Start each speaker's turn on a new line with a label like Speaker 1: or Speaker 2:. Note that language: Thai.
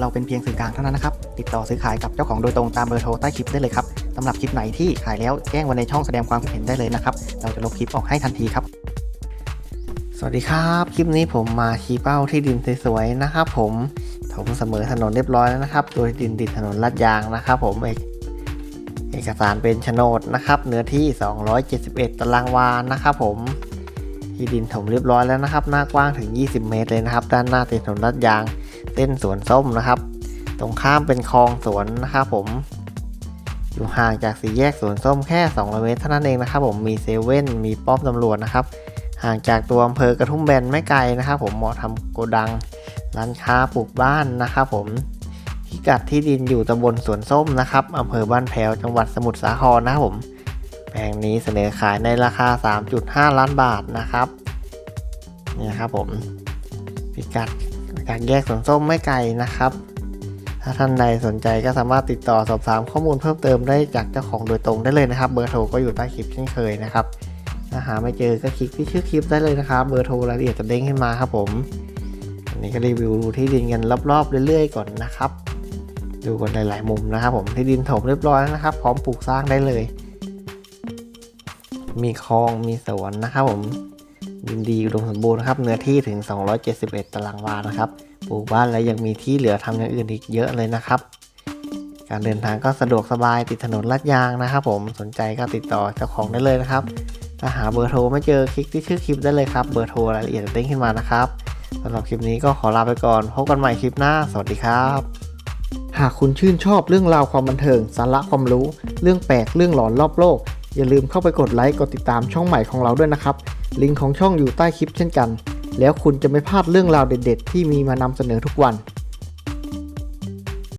Speaker 1: เราเป็นเพียงสื่อกลางเท่านั้นนะครับ ติดต่อซื้อขายกับเจ้าของโดยตรงตามเบอร์โทรใต้คลิปได้เลยครับสำหรับคลิปไหนที่ขายแล้วแจ้งไว้ในช่องแสดงความคิดเห็นได้เลยนะครับ เราจะลบคลิปออกให้ทันทีครับ สวัสดีครับ คลิปนี้ผมมาชี้เป้าที่ดินสวยๆนะครับ ผมถมเสมอถนนเรียบร้อยแล้วนะครับ โดยดินติดถนนลาดยางนะครับผมเอกเอกสารเป็นโฉนดนะครับเนื้อที่ 271 ตารางวานะครับผมที่ดินถมเรียบร้อยแล้วนะครับ หน้ากว้างถึง 20 เมตรเลยนะครับ ด้านหน้าติดถนนลาดยาง เส้นสวนส้มนะครับ ตรงข้ามเป็นคลองสวนนะครับผม อยู่ห่างจากสี่แยกสวนส้มแค่ 200 เมตรเท่านั้นเองนะครับ ผมมีเซเว่นมีป้อมตำรวจนะครับ ห่างจากตัวอำเภอกระทุ่มแบนไม่ไกลนะครับ ผมเหมาะทำโกดังร้านค้าปลูกบ้านนะครับผมพิกัดที่ดินอยู่ตำบลสวนส้มนะครับอำเภอบ้านแพวจังหวัดสมุทรสาครนะครับผมแปลงนี้เสนอขายในราคา 3.5 ล้านบาทนะครับนี่ครับผมพิกัด จากแยกสวนส้มไม่ไกลนะครับ ถ้าท่านใดสนใจก็สามารถติดต่อสอบถามข้อมูลเพิ่มเติมได้จากเจ้าของโดยตรงได้เลยนะครับ เบอร์โทรก็อยู่ใต้คลิปเช่นเคยนะครับถ้าหาไม่เจอก็คลิกที่ชื่อคลิปได้เลยนะครับ เบอร์โทรรายละเอียดจะเด้งขึ้นมาครับผมอันนี้ก็รีวิวที่ดินกันรอบๆเรื่อยๆก่อนนะครับ ดูกันหลายๆมุมนะครับ ผมที่ดินถมเรียบร้อยแล้วนะครับ พร้อมปลูกสร้างได้เลย มีคลองมีสวนนะครับผม ดินดีอุดมสมบูรณ์นะครับเนื้อที่ถึง 271 ตารางวานะครับปลูกบ้านแล้วยังมีที่เหลือทำอย่างอื่นอีกเยอะเลยนะครับ การเดินทางก็สะดวกสบายติดถนนลาดยางนะครับ ผมสนใจก็ติดต่อเจ้าของได้เลยนะครับถ้าหาเบอร์โทรไม่เจอคลิกที่ชื่อคลิปได้เลยครับเบอร์โทรรายละเอียดจะเด้งขึ้นมานะครับสำหรับคลิปนี้ก็ขอลาไปก่อนพบกันใหม่คลิปหน้า สวัสดีครับ หากคุณชื่นชอบเรื่องราวความบันเทิง สาระความรู้ เรื่องแปลกเรื่องหลอนรอบโลก อย่าลืมเข้าไปกดไลค์กดติดตามช่องใหม่ของเราด้วยนะครับ ลิงก์ของช่องอยู่ใต้คลิปเช่นกัน แล้วคุณจะไม่พลาดเรื่องราวเด็ด ๆ ที่มีมานำเสนอทุกวัน